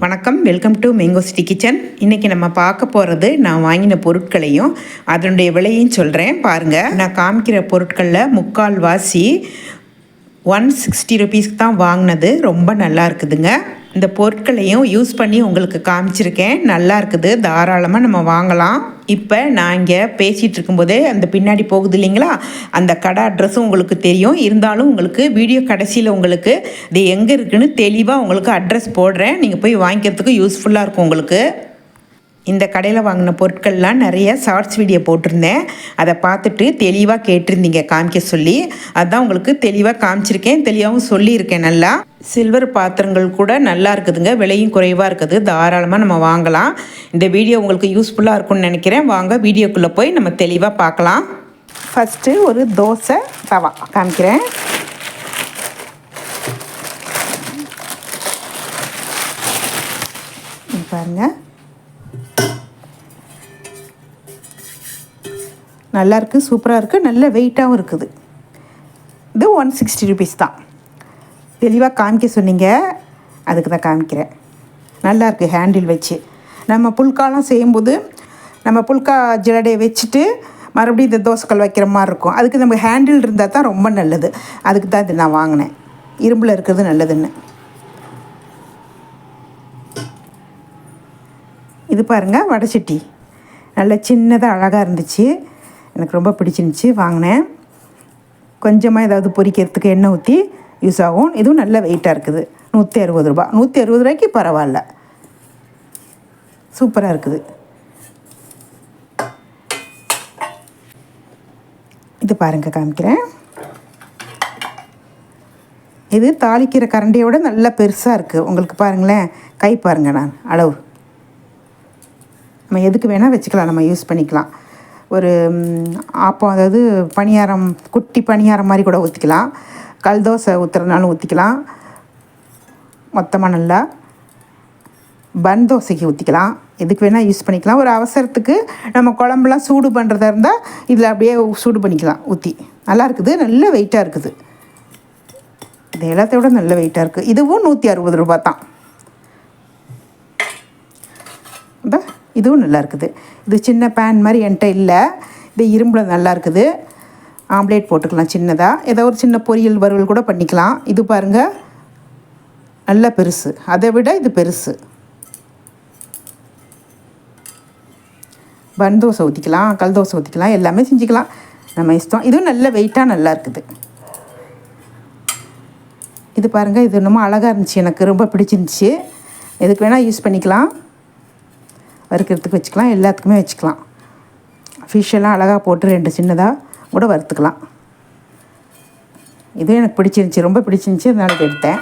வணக்கம். Welcome to mango city kitchen இன்றைக்கி நம்ம பார்க்க போகிறது நான் வாங்கின பொருட்களையும் அதனுடைய விலையும் சொல்கிறேன் பாருங்கள் நான் காமிக்கிற பொருட்களில் முக்கால் வாசி ஒன் சிக்ஸ்டி ருபீஸ்க்கு தான் வாங்கினது. ரொம்ப நல்லா இருக்குதுங்க. இந்த பொருட்களையும் யூஸ் பண்ணி உங்களுக்கு காமிச்சிருக்கேன். நல்லா இருக்குது. தாராளமாக நம்ம வாங்கலாம். இப்போ நான் இங்கே பேசிகிட்டு இருக்கும்போதே அந்த பின்னாடி போகுது இல்லைங்களா? அந்த கடை அட்ரஸும் உங்களுக்கு தெரியும். இருந்தாலும் உங்களுக்கு வீடியோ கடைசியில் உங்களுக்கு இது எங்கே இருக்குன்னு தெளிவாக உங்களுக்கு அட்ரஸ் போடுறேன். நீங்கள் போய் வாங்கிக்கிறதுக்கு யூஸ்ஃபுல்லாக இருக்கும் உங்களுக்கு. இந்த கடையில் வாங்கின பொருட்கள்லாம் நிறைய ஷார்ட்ஸ் வீடியோ போட்டிருந்தேன். அதை பார்த்துட்டு தெளிவாக கேட்டிருந்தீங்க காமிக்க சொல்லி. அதுதான் உங்களுக்கு தெளிவாக காமிச்சிருக்கேன் தெளிவாகவும் சொல்லியிருக்கேன் நல்லா. சில்வர் பாத்திரங்கள் கூட நல்லா இருக்குதுங்க. விலையும் குறைவாக இருக்குது. தாராளமாக நம்ம வாங்கலாம். இந்த வீடியோ உங்களுக்கு யூஸ்ஃபுல்லாக இருக்கும்னு நினைக்கிறேன். வாங்க வீடியோக்குள்ளே போய் நம்ம தெளிவாக பார்க்கலாம். ஃபஸ்ட்டு ஒரு தோசை தவா காமிக்கிறேன். பாருங்கள் நல்லா இருக்குது சூப்பராக இருக்குது நல்ல வெயிட்டாகவும் இருக்குது. இது ஒன் சிக்ஸ்டி ருபீஸ் தான். தெளிவாக காமிக்க சொன்னீங்க. அதுக்கு தான் காமிக்கிறேன். நல்லாயிருக்கு ஹேண்டில் வச்சு. நம்ம புல்காலாம் செய்யும்போது நம்ம புல்கா ஜிலடையை வச்சுட்டு மறுபடியும் இந்த தோசைக்கல் வைக்கிற மாதிரி இருக்கும். அதுக்கு நம்ம ஹேண்டில் இருந்தால் தான் ரொம்ப நல்லது. அதுக்கு தான் இது நான் வாங்கினேன். இரும்பில் இருக்கிறது நல்லதுன்னு. இது பாருங்கள் வடைச்சட்டி நல்ல சின்னதாக அழகாக இருந்துச்சு. எனக்கு ரொம்ப பிடிச்சிருந்துச்சி வாங்கினேன். கொஞ்சமாக ஏதாவது பொரிக்கிறதுக்கு எண்ணெய் ஊற்றி யூஸ் ஆகும். இதுவும் நல்ல வெயிட்டாக இருக்குது. நூற்றி அறுபது ரூபா நூற்றி அறுபது ரூபாய்க்கு பரவாயில்ல. சூப்பராக இருக்குது. இது பாருங்கள் காமிக்கிறேன். இது தாளிக்கிற கரண்டியோட நல்லா பெருசாக இருக்குது உங்களுக்கு பாருங்களேன். கை பாருங்கள் நான். அளவு. நம்ம எதுக்கு வேணால் வச்சுக்கலாம். நம்ம யூஸ் பண்ணிக்கலாம். ஒரு ஆப்பம் அதாவது பணியாரம் குட்டி பணியாரம் மாதிரி கூட ஊற்றிக்கலாம் கல் தோசை ஊற்றுறதுனாலும் ஊற்றிக்கலாம் மொத்தமாக நல்லா பன் தோசைக்கு ஊற்றிக்கலாம் எதுக்கு வேணால் யூஸ் பண்ணிக்கலாம். ஒரு அவசரத்துக்கு நம்ம குழம்புலாம் சூடு பண்ணுறதா இருந்தால் இதில் அப்படியே சூடு பண்ணிக்கலாம் ஊற்றி நல்லா இருக்குது. நல்ல வெயிட்டாக இருக்குது. இது எல்லாத்தையும் விட நல்ல வெயிட்டாக இருக்குது இதுவும் நூற்றி அறுபது ரூபா தான். இதுவும் நல்லா இருக்குது இது சின்ன பேன் மாதிரி என்கிட்ட இல்லை. இது இரும்பில் நல்லா இருக்குது ஆம்லேட் போட்டுக்கலாம் சின்னதாக ஏதோ ஒரு சின்ன பொரியல் வறுவல் கூட பண்ணிக்கலாம். இது பாருங்கள் நல்லா பெருசு. அதை விட இது பெருசு. பன் தோசை ஊற்றிக்கலாம் கல் தோசை ஊற்றிக்கலாம் எல்லாமே செஞ்சுக்கலாம். நம்ம இஷ்டம். இதுவும் நல்ல வெயிட்டாக நல்லா இருக்குது இது பாருங்கள் இது இன்னமும் அழகாக இருந்துச்சு. எனக்கு ரொம்ப பிடிச்சிருந்துச்சி. எதுக்கு வேணால் யூஸ் பண்ணிக்கலாம். வறுக்கிறதுக்கு வச்சுக்கலாம் எல்லாத்துக்குமே வச்சுக்கலாம். ஃபிஷ்ஷெல்லாம் அழகாக போட்டு ரெண்டு சின்னதாக கூட வறுத்துக்கலாம். இது எனக்கு பிடிச்சிருந்துச்சி ரொம்ப பிடிச்சிருந்துச்சி அதனால் எடுத்தேன்.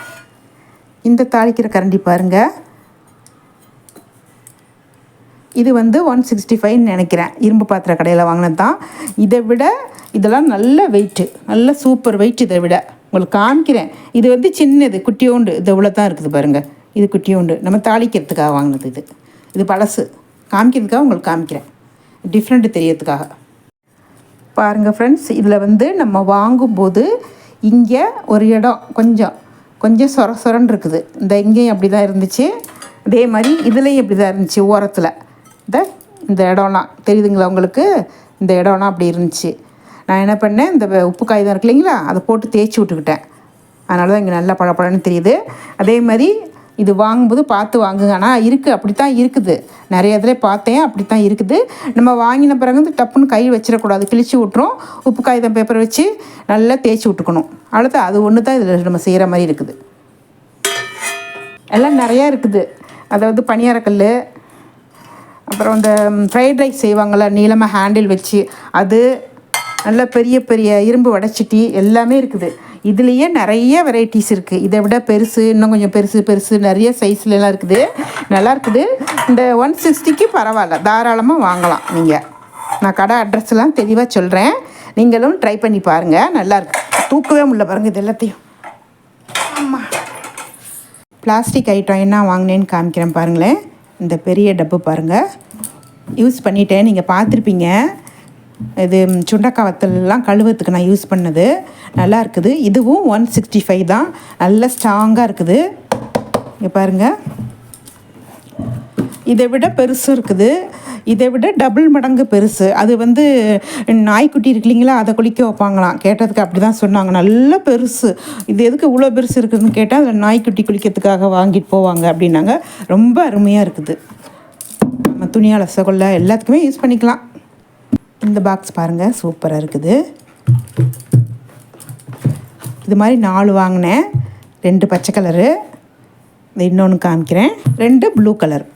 இந்த தாளிக்கிற கரண்டி பாருங்கள் இது வந்து ஒன் சிக்ஸ்டி ஃபைவ்னு நினைக்கிறேன். இரும்பு பாத்திர கடையில் வாங்கினது தான். இதை விட இதெல்லாம் நல்ல வெயிட்டு நல்ல சூப்பர் வெயிட் இதை விட. உங்களுக்கு காமிக்கிறேன். இது வந்து சின்னது குட்டியோண்டு இது இவ்வளோ தான் இருக்குது பாருங்கள் இது குட்டியோண்டு நம்ம தாளிக்கிறதுக்காக வாங்கினது இது. இது பழசு. காமிக்கிறதுக்காக உங்களுக்கு காமிக்கிறேன். டிஃப்ரெண்ட்டு தெரியறதுக்காக. பாருங்கள் ஃப்ரெண்ட்ஸ் இதில் வந்து நம்ம வாங்கும்போது இங்கே ஒரு இடம் கொஞ்சம் கொஞ்சம் சொர சொரன்னு இருக்குது. இந்த இங்கேயும் அப்படி தான் இருந்துச்சு. அதே மாதிரி இதுலேயும் இப்படி தான் இருந்துச்சு ஓரத்தில். இந்த இந்த இடம்லாம். தெரியுதுங்களா உங்களுக்கு? இந்த இடம்லாம் அப்படி இருந்துச்சு. நான் என்ன பண்ணேன் இந்த உப்பு காய் தான் இருக்கு இல்லைங்களா அதை போட்டு தேய்ச்சி விட்டுக்கிட்டேன். அதனால தான் இங்கே நல்லா பழப்பழன்னு தெரியுது. அதே மாதிரி இது வாங்கும்போது பார்த்து வாங்குங்க. ஆனால் இருக்குது அப்படி தான் இருக்குது. நிறைய இதில் பார்த்தேன். அப்படி தான் இருக்குது. நம்ம வாங்கின பிறகு வந்து டப்புன்னு கை வச்சிடக்கூடாது. கிழிச்சு விட்டுரும். உப்பு காகிதம் பேப்பர் வச்சு நல்லா தேய்ச்சி விட்டுக்கணும். அடுத்து அது ஒன்று தான் இதில் நம்ம செய்கிற மாதிரி இருக்குது. எல்லாம் நிறையா இருக்குது. அதாவது பனியாரக்கல் அப்புறம் இந்த ஃப்ரைட் ரைஸ் செய்வாங்கள்ல நீளமாக ஹேண்டில் வச்சு அது நல்ல பெரிய பெரிய இரும்பு வடைச்சிட்டி எல்லாமே இருக்குது. இதுலேயே நிறைய வெரைட்டிஸ் இருக்குது இதை விட பெருசு இன்னும் கொஞ்சம் பெருசு பெருசு நிறைய சைஸ்லலாம் இருக்குது. நல்லா இருக்குது. இந்த ஒன் சிக்ஸ்டிக்கு பரவாயில்ல. தாராளமாக வாங்கலாம் நீங்கள் நான் கடை அட்ரஸ்லாம் தெளிவாக சொல்கிறேன் நீங்களும் ட்ரை பண்ணி பாருங்கள் நல்லாயிருக்கு தூக்கவே முடியல பாருங்கள் இது எல்லாத்தையும். ஆமாம் பிளாஸ்டிக் ஐட்டம் என்ன வாங்கினேன்னு காமிக்கிறேன் பாருங்களேன். இந்த பெரிய டப்பு பாருங்கள் யூஸ் பண்ணிட்டேன். நீங்கள் பார்த்துருப்பீங்க. இது சுண்டக்காய் வத்தல்லாம் கழுவுறதுக்கு நான் யூஸ் பண்ணது. நல்லா இருக்குது. இதுவும் ஒன் சிக்ஸ்டி ஃபைவ் தான். நல்ல ஸ்ட்ராங்காக இருக்குது. இங்கே பாருங்கள் இதை விட பெருசு இருக்குது. இதை விட டபுள் மடங்கு பெருசு. அது வந்து நாய்க்குட்டி இருக்கு இல்லைங்களா அதை குளிக்க வைப்பாங்களாம். கேட்டதுக்கு அப்படி தான் சொன்னாங்க. நல்ல பெருசு. இது எதுக்கு இவ்வளோ பெருசு இருக்குதுன்னு கேட்டால் அதில் நாய்க்குட்டி குளிக்கிறதுக்காக வாங்கிட்டு போவாங்க அப்படின்னாங்க. ரொம்ப அருமையாக இருக்குது. நம்ம துணியால் அலச எல்லாத்துக்குமே யூஸ் பண்ணிக்கலாம். இந்த பாக்ஸ் பாருங்கள் சூப்பராக இருக்குது. இது மாதிரி நாலு வாங்கினேன். ரெண்டு பச்சை கலரு இந்த இன்னொன்று காமிக்கிறேன். ரெண்டு ப்ளூ கலர்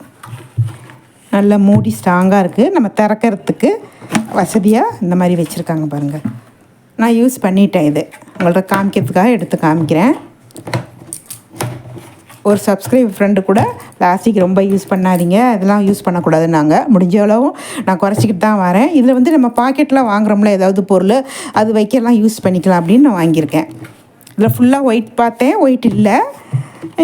நல்லா மூடி ஸ்ட்ராங்காக இருக்குது நம்ம திறக்கிறதுக்கு வசதியாக இந்த மாதிரி வச்சுருக்காங்க பாருங்கள் நான் யூஸ் பண்ணிட்டேன் இது. உங்கள்ட்ட காமிக்கிறதுக்காக எடுத்து காமிக்கிறேன். ஒரு சப்ஸ்கிரைப் ஃப்ரெண்டு கூட பிளாஸ்டிக் ரொம்ப யூஸ் பண்ணாதீங்க. அதெல்லாம் யூஸ் பண்ணக்கூடாதுன்னாங்க. முடிஞ்ச அளவும் நான் குறைச்சிக்கிட்டு தான் வரேன். இதில் வந்து நம்ம பாக்கெட்லாம் வாங்குறோம்ல ஏதாவது பொருள் அது வைக்கலாம் யூஸ் பண்ணிக்கலாம் அப்படின்னு நான் வாங்கியிருக்கேன். இதில் ஃபுல்லாக ஒயிட் பார்த்தேன். ஒயிட் இல்லை.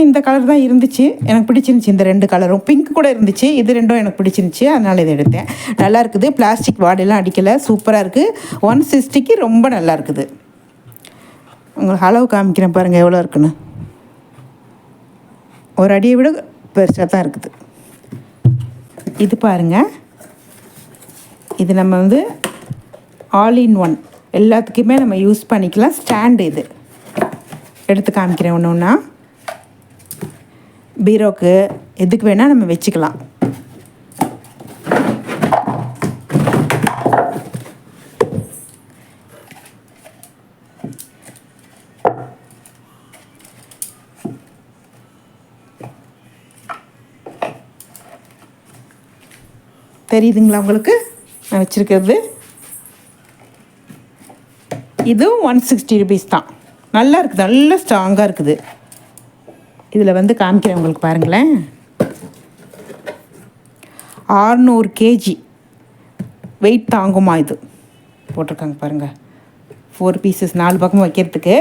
இந்த கலர் தான் இருந்துச்சு. எனக்கு பிடிச்சிருந்துச்சி இந்த ரெண்டு கலரும் பிங்க் கூட இருந்துச்சு. இது ரெண்டும் எனக்கு பிடிச்சிருந்துச்சி. அதனால் இதை எடுத்தேன். நல்லா இருக்குது. பிளாஸ்டிக் வாடெல்லாம் அடிக்கலை. சூப்பராக இருக்குது ஒன் சிக்ஸ்டிக்கு ரொம்ப நல்லா இருக்குது. உங்களுக்கு அளவு காமிக்கிறேன் பாருங்கள் எவ்வளோ இருக்குன்னு. ஒரு அடியை விட பெருசாக தான் இருக்குது. இது பாருங்கள் இது நம்ம வந்து ஆல் இன் ஒன் எல்லாத்துக்குமே நம்ம யூஸ் பண்ணிக்கலாம். ஸ்டாண்டு இது. எடுத்து காமிக்கிறேன் ஒன்று ஒன்றா பீரோக்கு எதுக்கு வேணால் நம்ம வச்சுக்கலாம். தெரியுதுங்களா உங்களுக்கு? நான் வச்சுருக்கிறது. இதுவும் ஒன் சிக்ஸ்டி ருபீஸ் தான். நல்லா இருக்குது நல்ல ஸ்ட்ராங்காக இருக்குது. இதில் வந்து காமிக்கிறேன் உங்களுக்கு பாருங்களேன். ஆறுநூறு கேஜி. வெயிட் தாங்குமா இது? போட்டிருக்காங்க பாருங்கள் ஃபோர் பீசஸ் நாலு பக்கம் வைக்கிறதுக்கு.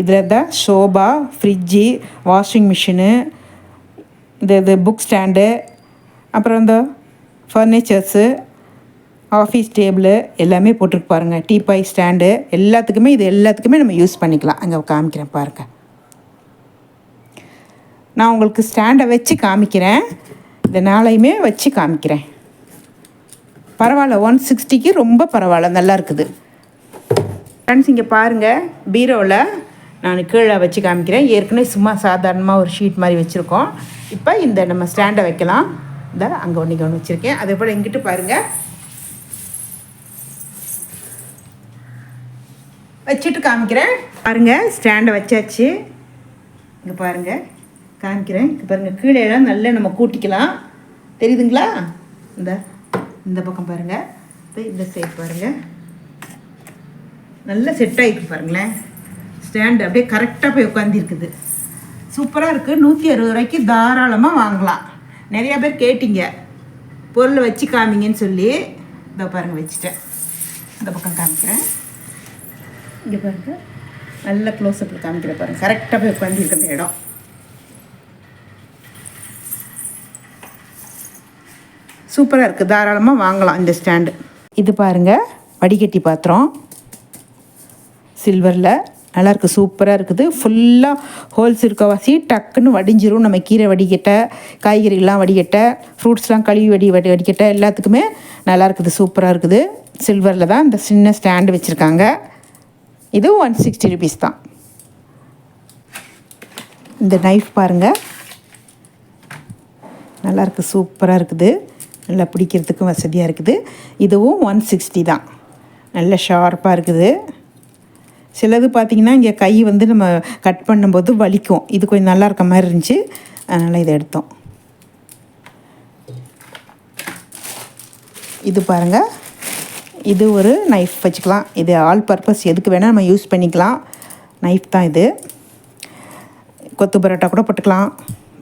இதில் இருந்தால் ஷோபா ஃப்ரிட்ஜு வாஷிங் மிஷினு இந்த இது புக் ஸ்டாண்டு அப்புறம் இந்த ஃபர்னிச்சர்ஸு ஆஃபீஸ் டேபிள் எல்லாமே போட்டிருக்கு பாருங்கள் டீபாய் ஸ்டாண்டு எல்லாத்துக்குமே இது எல்லாத்துக்குமே நம்ம யூஸ் பண்ணிக்கலாம். அங்கே காமிக்கிறேன் பாருங்கள் நான் உங்களுக்கு ஸ்டாண்டை வச்சு காமிக்கிறேன். இந்த நாளையுமே வச்சு காமிக்கிறேன். பரவாயில்ல ஒன் சிக்ஸ்டிக்கு ரொம்ப பரவாயில்ல. நல்லா இருக்குது. ஃப்ரெண்ட்ஸ் இங்கே பாருங்கள் பீரோவில் நான் கீழே வச்சு காமிக்கிறேன். ஏற்கனவே சும்மா சாதாரணமாக ஒரு ஷீட் மாதிரி வச்சுருக்கோம். இப்போ இந்த நம்ம ஸ்டாண்டை வைக்கலாம். இந்த அங்கே ஒன்றைக்கு ஒன்று வச்சுருக்கேன். அதே போல் எங்கிட்ட பாருங்கள் வச்சுட்டு காமிக்கிறேன். பாருங்கள் ஸ்டாண்டை வச்சாச்சு. இங்கே பாருங்கள் காமிக்கிறேன். இங்கே பாருங்கள் கீழே எல்லாம் நல்லா நம்ம கூட்டிக்கலாம். தெரியுதுங்களா? இந்த இந்த பக்கம் பாருங்கள் இந்த சைட் பாருங்கள் நல்லா செட் ஆகிருக்கு பாருங்களேன். ஸ்டாண்டு அப்படியே கரெக்டாக போய் உட்காந்துருக்குது சூப்பராக இருக்குது நூற்றி அறுபது ரூபாய்க்கு தாராளமாக வாங்கலாம். நிறையா பேர் கேட்டிங்க. பொருளை வச்சு காமிங்கன்னு சொல்லி. இதோ பாருங்கள் வச்சுட்டேன். இந்த பக்கம் காமிக்கிறேன். இங்கே பாருங்க. நல்ல க்ளோஸ்அப்பில் காமிக்கிற பாருங்கள் கரெக்டாக போய் உட்காந்துருக்கு அந்த இடம். சூப்பராக இருக்குது தாராளமாக வாங்கலாம் இந்த ஸ்டாண்டு. இது பாருங்கள் வடிகட்டி பாத்திரம். சில்வரில் நல்லாயிருக்கு சூப்பராக இருக்குது. ஃபுல்லாக ஹோல்ஸ் இருக்கவாசி டக்குன்னு வடிஞ்சிரும். நம்ம கீரை வடிகட்ட காய்கறிகள்லாம் வடிகட்ட ஃப்ரூட்ஸ்லாம் கழுவி வடி வடி வடிகட்ட எல்லாத்துக்குமே நல்லா இருக்குது சூப்பராக இருக்குது. சில்வரில் தான் இந்த சின்ன ஸ்டாண்டு வச்சுருக்காங்க. இது ஒன் சிக்ஸ்டி ருபீஸ் தான். இந்த நைஃப் பாருங்கள் நல்லாயிருக்கு சூப்பராக இருக்குது. நல்லா பிடிக்கிறதுக்கும் வசதியாக இருக்குது. இதுவும் ஒன் சிக்ஸ்டி தான். நல்ல ஷார்ப்பாக இருக்குது. சிலது பார்த்திங்கன்னா இங்கே கை வந்து நம்ம கட் பண்ணும்போது வலிக்கும். இது கொஞ்சம் நல்லா இருக்க மாதிரி இருந்துச்சு. அதனால் இதை எடுத்தோம். இது பாருங்கள் இது ஒரு நைஃப் வச்சுக்கலாம். இது ஆல் பர்பஸ் எதுக்கு வேணால் நம்ம யூஸ் பண்ணிக்கலாம். நைஃப் தான் இது. கொத்து பரோட்டா கூட போட்டுக்கலாம்.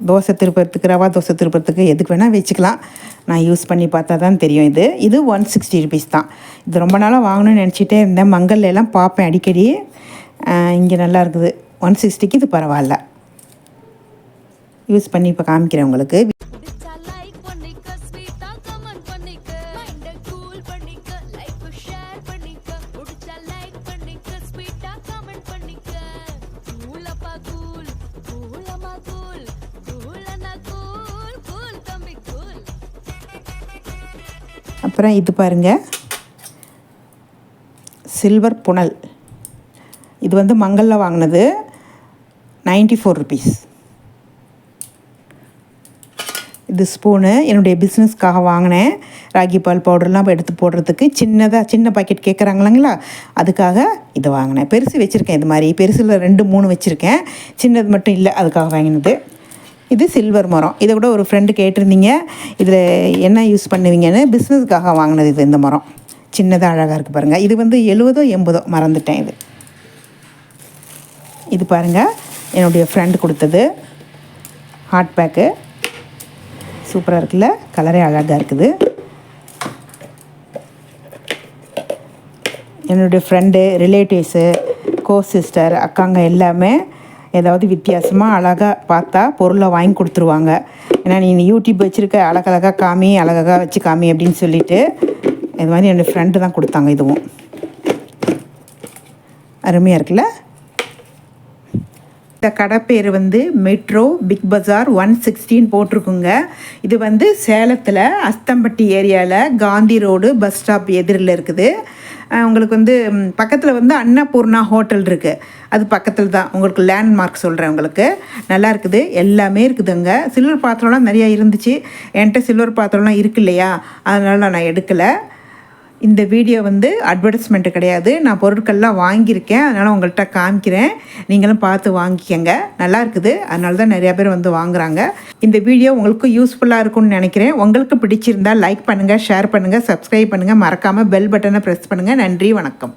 தோசை திருப்பறத்துக்கு ரவா தோசை திருப்பறத்துக்கு எதுக்கு வேணால் வச்சுக்கலாம். நான் யூஸ் பண்ணி பார்த்தா தான் தெரியும் இது. இது ஒன் சிக்ஸ்டி ருபீஸ் தான். இது ரொம்ப நாளாக வாங்கணும்னு நினச்சிட்டே இருந்தேன். மங்கல்லாம் பார்ப்பேன் அடிக்கடி. இங்கே நல்லா இருக்குது. ஒன் சிக்ஸ்டிக்கு இது பரவாயில்ல. யூஸ் பண்ணி இப்போ காமிக்கிறேன் உங்களுக்கு. அப்புறம் இது பாருங்கள் சில்வர் புனல் இது வந்து மங்கலில் வாங்கினது. நைன்டி ஃபோர் ருபீஸ் இது ஸ்பூனு என்னுடைய பிஸ்னஸ்க்காக வாங்கினேன். ராகி பால் பவுடர்லாம் எடுத்து போடுறதுக்கு சின்னதாக சின்ன பாக்கெட் கேட்குறாங்களாங்களா அதுக்காக இதை வாங்கினேன். பெருசு வச்சுருக்கேன் இது மாதிரி. பெருசில் ரெண்டு மூணு வச்சுருக்கேன். சின்னது மட்டும் இல்லை அதுக்காக வாங்கினது. இது சில்வர் மரம். இதை கூட ஒரு ஃப்ரெண்டு கேட்டிருந்தீங்க. இதில் என்ன யூஸ் பண்ணுவீங்கன்னு? பிஸ்னஸ்க்காக வாங்கினது இது இந்த மரம். சின்னதாக அழகாக இருக்குது பாருங்கள் இது வந்து எழுபதோ எண்பதோ? மறந்துட்டேன் இது. இது பாருங்கள் என்னுடைய ஃப்ரெண்டு கொடுத்தது. ஹாட் பேக்கு சூப்பராக இருக்குல்ல? கலரே அழகாக இருக்குது. என்னுடைய ஃப்ரெண்டு ரிலேட்டிவ்ஸு கோ சிஸ்டர் அக்காங்க எல்லாமே ஏதாவது வித்தியாசமாக அழகாக பார்த்தா பொருளை வாங்கி கொடுத்துருவாங்க. ஏன்னா நீ யூடியூப் வச்சுருக்க அழகழகாக காமி அழகாக வச்சு காமி அப்படின்னு சொல்லிட்டு இது மாதிரி என் ஃப்ரெண்டு தான் கொடுத்தாங்க இதுவும். அருமையாக இருக்குல்ல? இந்த கடை பேர் வந்து Metro Big Bazaar one sixteen போட்டிருக்குங்க. இது வந்து சேலத்தில் அஸ்தம்பட்டி ஏரியாவில் காந்தி ரோடு பஸ் ஸ்டாப் எதிரில் இருக்குது. உங்களுக்கு வந்து பக்கத்தில் வந்து அன்னபூர்ணா ஹோட்டல் இருக்குது அது பக்கத்தில் தான். உங்களுக்கு லேண்ட்மார்க் சொல்கிறேன் உங்களுக்கு. நல்லா இருக்குது. எல்லாமே இருக்குதுங்க. சில்வர் பாத்திரம்லாம் நிறையா இருந்துச்சு. என்கிட்ட சில்வர் பாத்திரம்லாம் இருக்கு இல்லையா? அதனால நான் எடுக்கலை. இந்த வீடியோ வந்து அட்வர்டைஸ்மெண்ட்டு கிடையாது. நான் பொருட்கள்லாம் வாங்கியிருக்கேன். அதனால் உங்கள்கிட்ட காமிக்கிறேன். நீங்களும் பார்த்து வாங்கிக்கங்க. நல்லா இருக்குது. அதனால தான் நிறையா பேர் வந்து வாங்குகிறாங்க இந்த வீடியோ உங்களுக்கு யூஸ்ஃபுல்லாக இருக்கும்னு நினைக்கிறேன். உங்களுக்கு பிடிச்சிருந்தா லைக் பண்ணுங்கள் ஷேர் பண்ணுங்கள் சப்ஸ்கிரைப் பண்ணுங்கள் மறக்காமல் பெல் பட்டனை ப்ரெஸ் பண்ணுங்கள் நன்றி வணக்கம்.